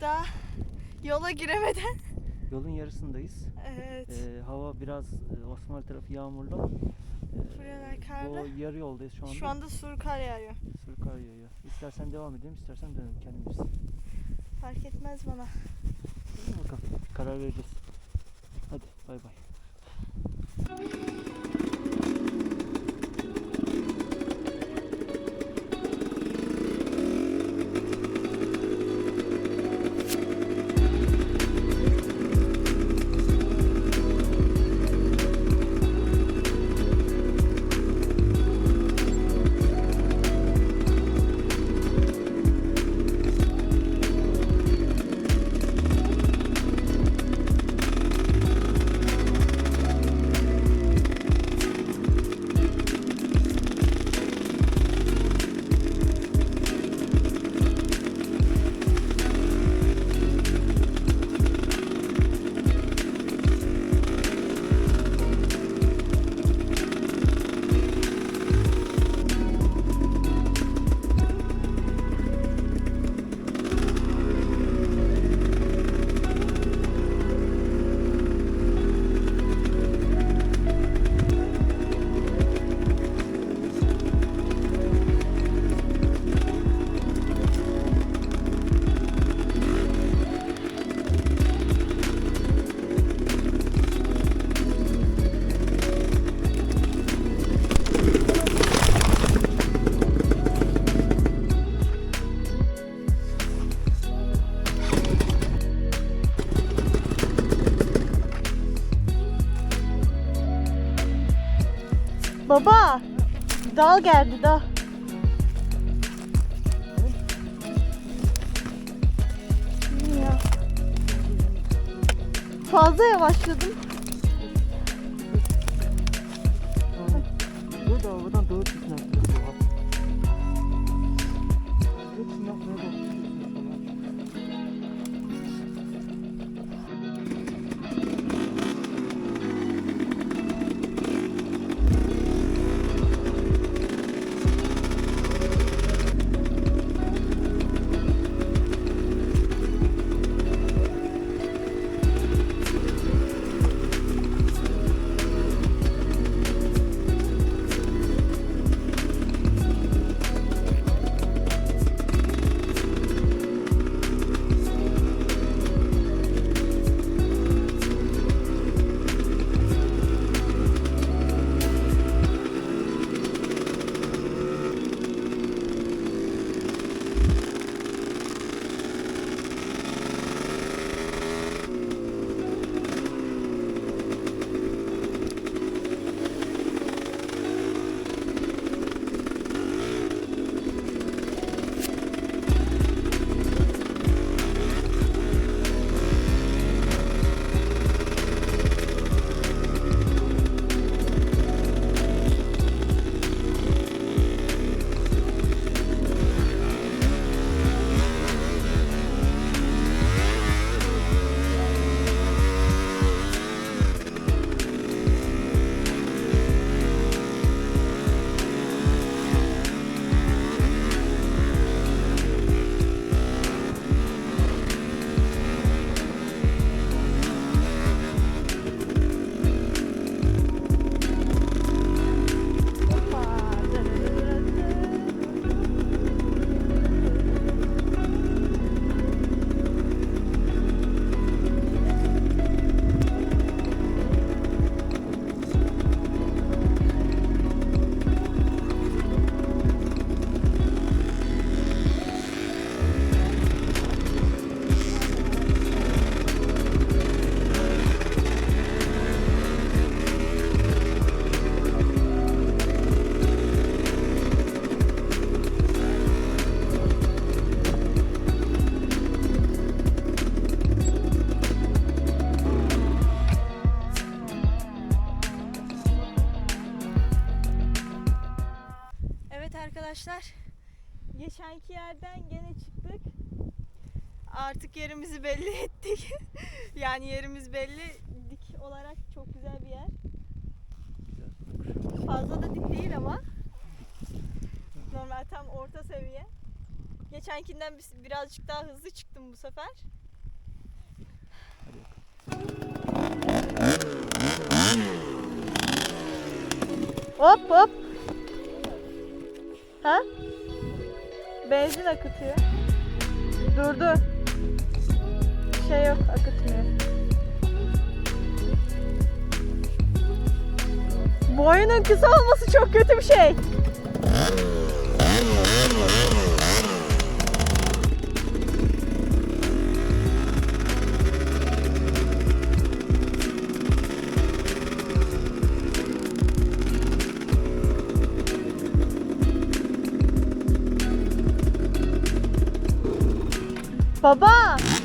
daha yola giremeden. Yolun yarısındayız. Evet. Ee, hava biraz e, Osmanlı tarafı yağmurlu. Ee, Buralar karlı. Bu yarı yoldayız şu anda. Şu anda sur kar yağıyor. Sır kar yağıyor. İstersen devam edelim, istersen dönelim kendimiz. Fark etmez bana. Bakalım. Karar vereceğiz. Hadi bay bay. Dal geldi dal. Ya. Fazla yavaşladım. Dur da havadan doğru çıksın artık. Hepsini arkadaşlar. Geçenki yerden gene çıktık. Artık yerimizi belli ettik. yani yerimiz belli. Dik olarak çok güzel bir yer. Fazla da dik değil ama. Normal tam orta seviye. Geçenkinden birazcık daha hızlı çıktım bu sefer. Hop hop. Ha? Benzin akıtıyor. Durdu. Bir şey yok akıtmıyor. Boyunun kısa olması çok kötü bir şey. Baba.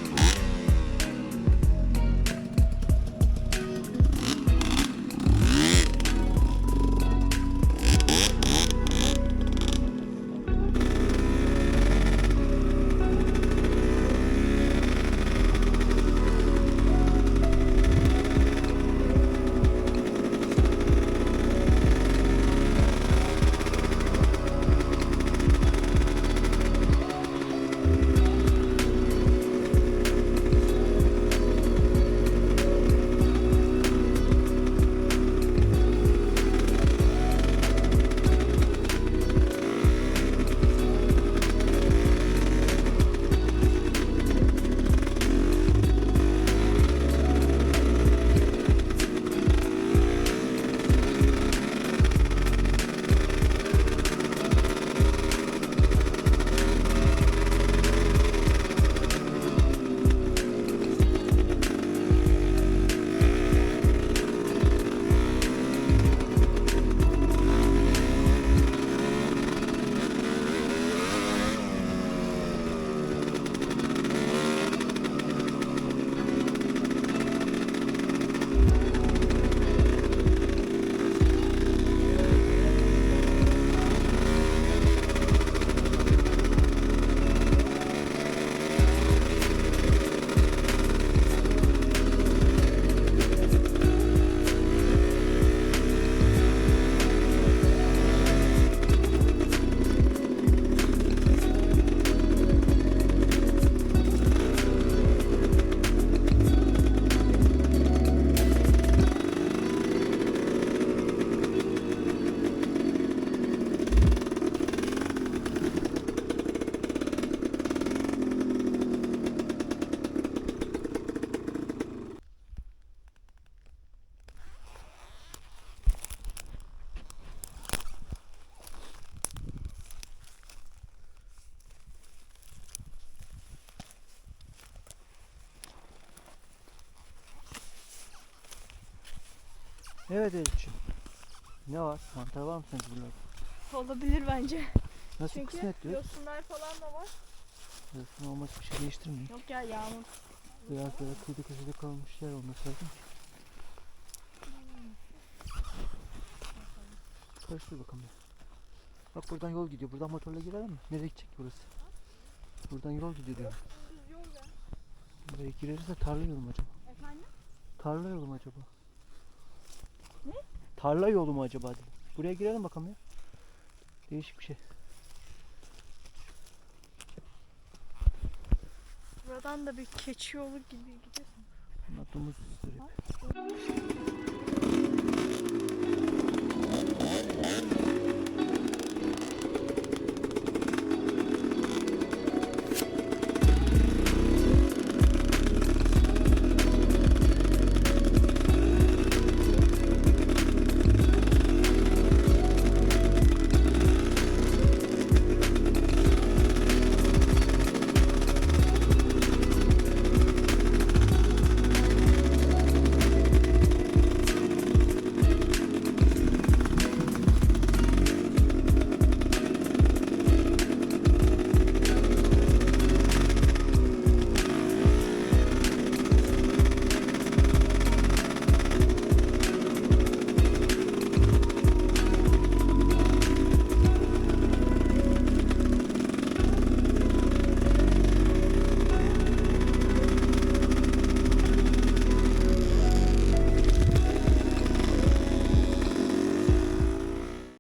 Evet Elif'ciğim. Ne var? Mantar var mı sence buralarda? Olabilir bence. Nasıl Çünkü kısmet diyor? yosunlar falan da var. Yosun olması bir şey değiştirmiyor. Yok ya yağmur. Biraz böyle kıyıda köşede kalmış yer olması lazım. Karıştır bakalım. Bak buradan yol gidiyor. Buradan motorla girelim mi? Nereye gidecek burası? Buradan yol gidiyor diyor. Düz yol ya. Buraya gireriz de tarla yolu mu acaba? Efendim? Tarla yolu mu acaba? Ne? Tarla yolu mu acaba dedim. Buraya girelim bakalım ya. Değişik bir şey. Buradan da bir keçi yolu gibi gidiyor. Bunlar domuz hep.